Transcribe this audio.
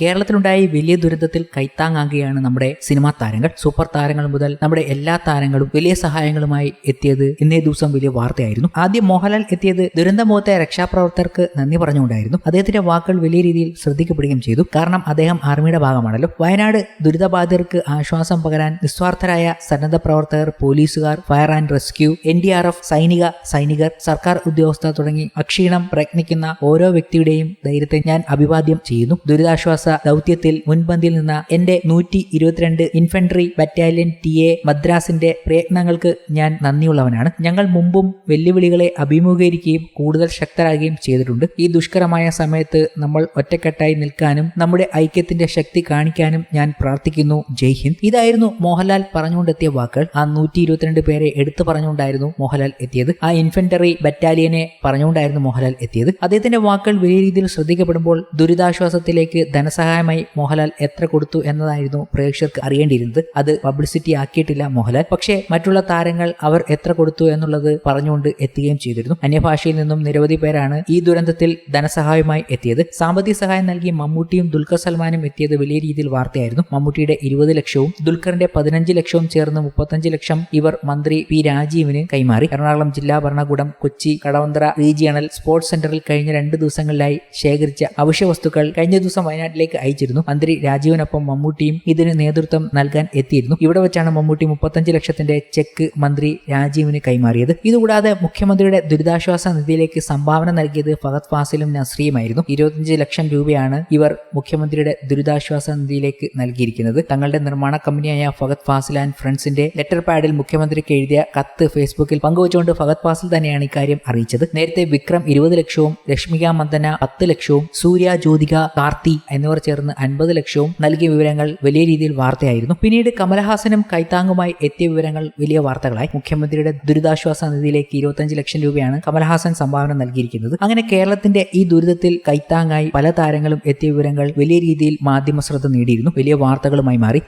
കേരളത്തിലുണ്ടായ വലിയ ദുരന്തത്തിൽ കൈത്താങ്ങാകുകയാണ് നമ്മുടെ സിനിമാ താരങ്ങൾ. സൂപ്പർ താരങ്ങൾ മുതൽ നമ്മുടെ എല്ലാ താരങ്ങളും വലിയ സഹായങ്ങളുമായി എത്തിയത് ഇന്നേ ദിവസം വലിയ വാർത്തയായിരുന്നു. ആദ്യം മോഹൻലാൽ എത്തിയത് ദുരന്തമുഖത്തെ രക്ഷാപ്രവർത്തകർക്ക് നന്ദി പറഞ്ഞുകൊണ്ടായിരുന്നു. അദ്ദേഹത്തിന്റെ വാക്കുകൾ വലിയ രീതിയിൽ ശ്രദ്ധിക്കപ്പെടുകയും ചെയ്തു. കാരണം അദ്ദേഹം ആർമിയുടെ ഭാഗമാണല്ലോ. വയനാട് ദുരിതബാധിതർക്ക് ആശ്വാസം പകരാൻ നിസ്വാർത്ഥരായ സന്നദ്ധ പ്രവർത്തകർ പോലീസുകാർ fire and rescue N D R F സൈനിക സൈനികർ സർക്കാർ ഉദ്യോഗസ്ഥർ തുടങ്ങി അക്ഷീണം പ്രയത്നിക്കുന്ന ഓരോ വ്യക്തിയുടെയും ധൈര്യത്തെ ഞാൻ അഭിവാദ്യം ചെയ്യുന്നു. ദുരിതാശ്വാസ ദൗത്യത്തിൽ മുൻപന്തിൽ നിന്ന എന്റെ നൂറ്റി ഇരുപത്തിരണ്ട് ഇൻഫൻട്രി ബറ്റാലിയൻ ടി എ മദ്രാസിന്റെ പ്രയത്നങ്ങൾക്ക് ഞാൻ നന്ദിയുള്ളവനാണ്. ഞങ്ങൾ മുമ്പും വെല്ലുവിളികളെ അഭിമുഖീകരിക്കുകയും കൂടുതൽ ശക്തരാകുകയും ചെയ്തിട്ടുണ്ട്. ഈ ദുഷ്കരമായ സമയത്ത് നമ്മൾ ഒറ്റക്കെട്ടായി നിൽക്കാനും നമ്മുടെ ഐക്യത്തിന്റെ ശക്തി കാണിക്കാനും ഞാൻ പ്രാർത്ഥിക്കുന്നു. ജയ് ഹിന്ദ്. ഇതായിരുന്നു മോഹൻലാൽ പറഞ്ഞുകൊണ്ടെത്തിയ വാക്കുകൾ. ആ നൂറ്റി ഇരുപത്തിരണ്ട് പേരെ എടുത്തു പറഞ്ഞുകൊണ്ടായിരുന്നു മോഹൻലാൽ എത്തിയത്. ആ ഇൻഫൻട്രി ബറ്റാലിയനെ പറഞ്ഞുകൊണ്ടായിരുന്നു മോഹൻലാൽ എത്തിയത്. അദ്ദേഹത്തിന്റെ വാക്കുകൾ വലിയ രീതിയിൽ ശ്രദ്ധിക്കപ്പെടുമ്പോൾ ദുരിതാശ്വാസത്തിലേക്ക് ധനസഹായമായി മോഹൻലാൽ എത്ര കൊടുത്തു എന്നതായിരുന്നു പ്രേക്ഷകർക്ക് അറിയേണ്ടിയിരുന്നത്. അത് പബ്ലിസിറ്റി ആക്കിയിട്ടില്ല മോഹൻലാൽ. പക്ഷേ മറ്റുള്ള താരങ്ങൾ അവർ എത്ര കൊടുത്തു എന്നുള്ളത് പറഞ്ഞുകൊണ്ട് എത്തുകയും ചെയ്തിരുന്നു. അന്യഭാഷയിൽ നിന്നും നിരവധി പേരാണ് ഈ ദുരന്തത്തിൽ ധനസഹായമായി എത്തിയത്. സാമ്പത്തിക സഹായം നൽകി മമ്മൂട്ടിയും ദുൽഖർ സൽമാനും എത്തിയത് വലിയ രീതിയിൽ വാർത്തയായിരുന്നു. മമ്മൂട്ടിയുടെ ഇരുപത് ലക്ഷവും ദുൽഖറിന്റെ പതിനഞ്ച് ലക്ഷവും ചേർന്ന് മുപ്പത്തഞ്ച് ലക്ഷം ഇവർ മന്ത്രി പി രാജീവിന് കൈമാറി. എറണാകുളം ജില്ലാ ഭരണകൂടം കൊച്ചി കടവന്തറ റീജിയണൽ സ്പോർട്സ് സെന്ററിൽ കഴിഞ്ഞ രണ്ട് ദിവസങ്ങളിലായി ശേഖരിച്ച അവശ്യ വസ്തുക്കൾ കഴിഞ്ഞ ദിവസം വയനാട്ടിലേക്ക് അയച്ചിരുന്നു. മന്ത്രി രാജീവിനൊപ്പം മമ്മൂട്ടിയും ഇതിന് നേതൃത്വം നൽകാൻ എത്തിയിരുന്നു. ഇവിടെ വെച്ചാണ് മമ്മൂട്ടി മുപ്പത്തഞ്ച് ലക്ഷത്തിന്റെ ചെക്ക് മന്ത്രി രാജീവിന് കൈമാറിയത്. ഇതുകൂടാതെ മുഖ്യമന്ത്രിയുടെ ദുരിതാശ്വാസ നിധിയിലേക്ക് സംഭാവന നൽകിയത് ഫഹദ് ഫാസിലും നസ്രിയുമായിരുന്നു. ഇരുപത്തിയഞ്ച് ലക്ഷം രൂപയാണ് ഇവർ മുഖ്യമന്ത്രിയുടെ ദുരിതാശ്വാസ നിധിയിലേക്ക് നൽകിയിരിക്കുന്നത്. തങ്ങളുടെ നിർമ്മാണ കമ്പനിയായ ഫഹദ് ഫാസിൽ ആൻഡ് ഫ്രണ്ട്സിന്റെ ലെറ്റർ പാഡിൽ മുഖ്യമന്ത്രിക്ക് എഴുതിയ കത്ത് ഫേസ്ബുക്കിൽ പങ്കുവച്ചുകൊണ്ട് ഫഹദ് ഫാസിൽ തന്നെയാണ് ഇക്കാര്യം അറിയിച്ചത്. നേരത്തെ വിക്രം ഇരുപത് ലക്ഷവും രശ്മിക മന്ദന പത്ത് ലക്ഷവും സൂര്യ ജ്യോതിക കാർത്തി എന്നിവർ ചേർന്ന് അൻപത് ലക്ഷവും നൽകിയ വിവരങ്ങൾ വലിയ രീതിയിൽ വാർത്തയായിരുന്നു. പിന്നീട് കമലഹാസനും കൈത്താങ്ങുമായി എത്തിയ വിവരങ്ങൾ വലിയ വാർത്തകളായി. മുഖ്യമന്ത്രിയുടെ ദുരിതാശ്വാസ നിധിയിലേക്ക് ഇരുപത്തഞ്ച് ലക്ഷം രൂപയാണ് കമൽഹാസൻ സംഭാവന നൽകിയിരിക്കുന്നത്. അങ്ങനെ കേരളത്തിന്റെ ഈ ദുരിതത്തിൽ കൈത്താങ്ങായി പല താരങ്ങളും എത്തിയ വിവരങ്ങൾ വലിയ രീതിയിൽ മാധ്യമ ശ്രദ്ധ നേടിയിരുന്നു. വലിയ വാർത്തകളുമായി മാറി.